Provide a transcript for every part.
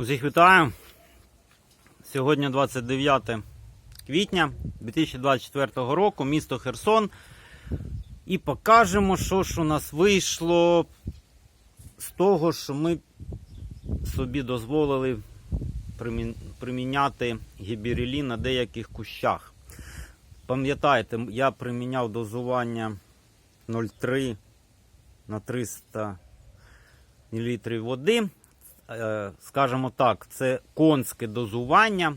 Усіх вітаю. Сьогодні 29 квітня 2024 року, місто Херсон. І покажемо, що ж у нас вийшло з того, що ми собі дозволили приміняти гіберелін на деяких кущах. Пам'ятаєте, я приміняв дозування 0,3 на 300 мл води. Е, Скажімо так, це конське дозування,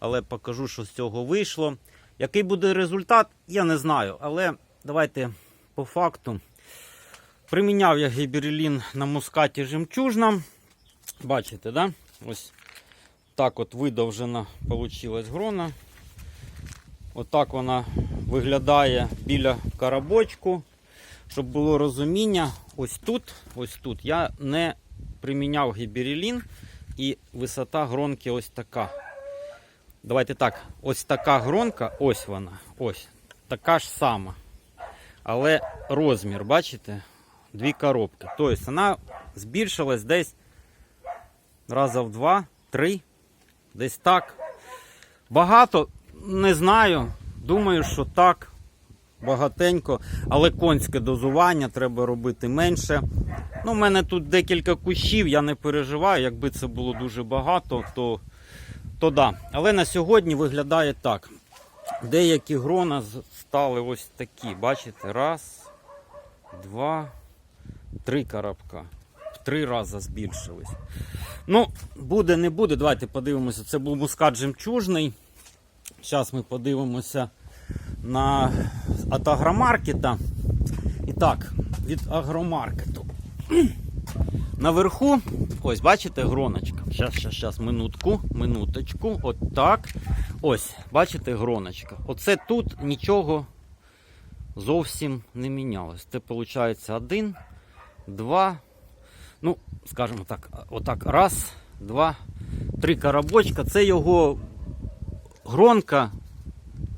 але покажу, що з цього вийшло. Який буде результат, я не знаю. Але давайте по факту. Приміняв я гіберелін на мускаті жемчужна. Бачите, да? Ось так от видовжена вийшла грона. Отак вона виглядає біля карабочку. Щоб було розуміння, ось тут, ось тут я не приміняв гіберелін і висота гронки ось така. Давайте так, ось така гронка, ось вона, ось, така ж сама. Але розмір, бачите? Дві коробки. Тобто вона збільшилась десь раза в два, три, десь так. Багато не знаю. Думаю, що так. Багатенько, але конське дозування треба робити менше. Ну, У мене тут декілька кущів, я не переживаю. Якби це було дуже багато, то, то да. Але на сьогодні виглядає так. Деякі грона стали ось такі. Бачите? Раз, два, три коробка. В три рази збільшились. Ну, буде, не буде. Давайте подивимося. Це був мускат жемчужний. Зараз ми подивимося на від агромаркета. І так, від агромаркету. Наверху, ось, бачите, гроночка. Щас, щас, щас, минутку, минуточку. От так. Ось, бачите, гроночка. Оце тут нічого зовсім не мінялось. Це виходить один, два. Ну, скажімо так, отак. Раз, два, три коробочка. Це його гронка,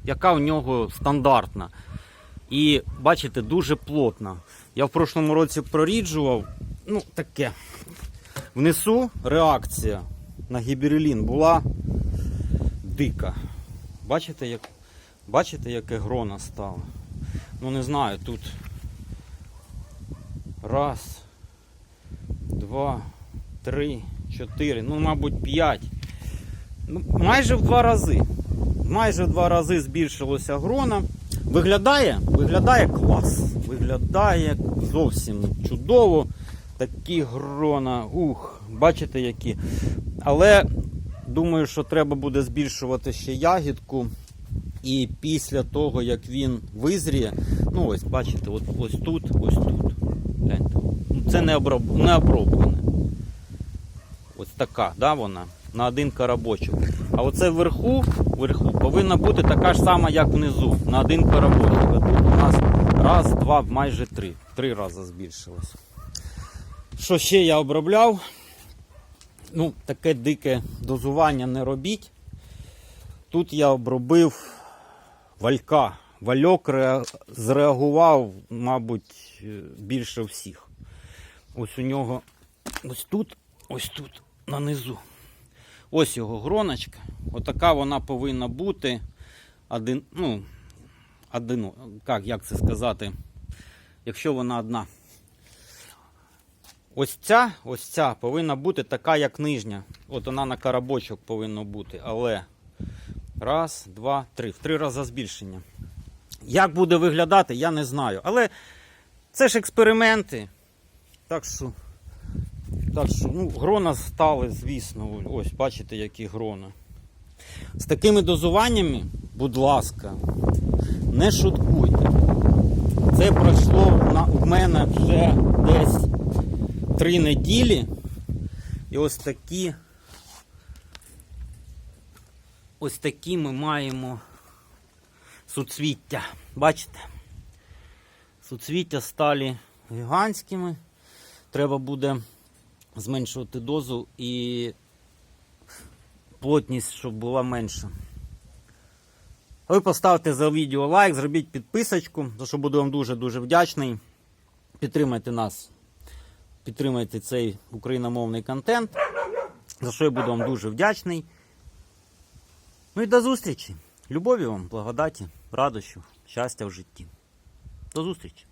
яка в нього стандартна. І бачите, дуже плотна. Я в прошлому році проріджував. Ну, таке. Внизу реакція на гіберелін була дика. Бачите, як, бачите, яке грона стало? Ну не знаю, тут раз, два, три, чотири, ну, мабуть, п'ять. Ну, майже в два рази. Майже в два рази збільшилося грона. Виглядає, виглядає клас. Виглядає зовсім чудово. Такі грона. Ух, бачите які. Але думаю, що треба буде збільшувати ще ягідку. І після того, як він визріє, ну ось, бачите, от, ось тут, ось тут. Ну, Це не, оброб... не оброблене. Ось така, да, вона, на один коробочок. А оце вверху, вверху повинна бути така ж сама, як внизу, на один коробочок. А тут у нас раз, два, майже три. Три рази збільшилось. Що ще я обробляв? Ну, таке дике дозування не робіть. Тут я обробив валька. Вальок зреагував, мабуть, більше всіх. Ось у нього ось тут, ось тут, на низу. Ось його гроночка. Отака вона повинна бути. Один, ну, один, як, як це сказати, якщо вона одна. Ось ця, ось ця повинна бути така, як нижня. От вона на коробочок повинна бути. Але раз, два, три. В три рази збільшення. Як буде виглядати, я не знаю. Але це ж експерименти. Так що. Так що, ну, грона стали, звісно. Ось, бачите, які грона. З такими дозуваннями, будь ласка, не шуткуйте. Це пройшло на, в мене вже десь три неділі. І ось такі. Ось такі ми маємо суцвіття. Бачите? Суцвіття стали гігантськими. Треба буде зменшувати дозу і плотність, щоб була менша. Ви поставте за відео лайк, зробіть підписочку, за що буду вам дуже-дуже вдячний. Підтримайте нас, підтримайте цей україномовний контент. за що я буду вам дуже вдячний. Ну і до зустрічі. Любові вам, благодаті, радощів, щастя в житті. До зустрічі!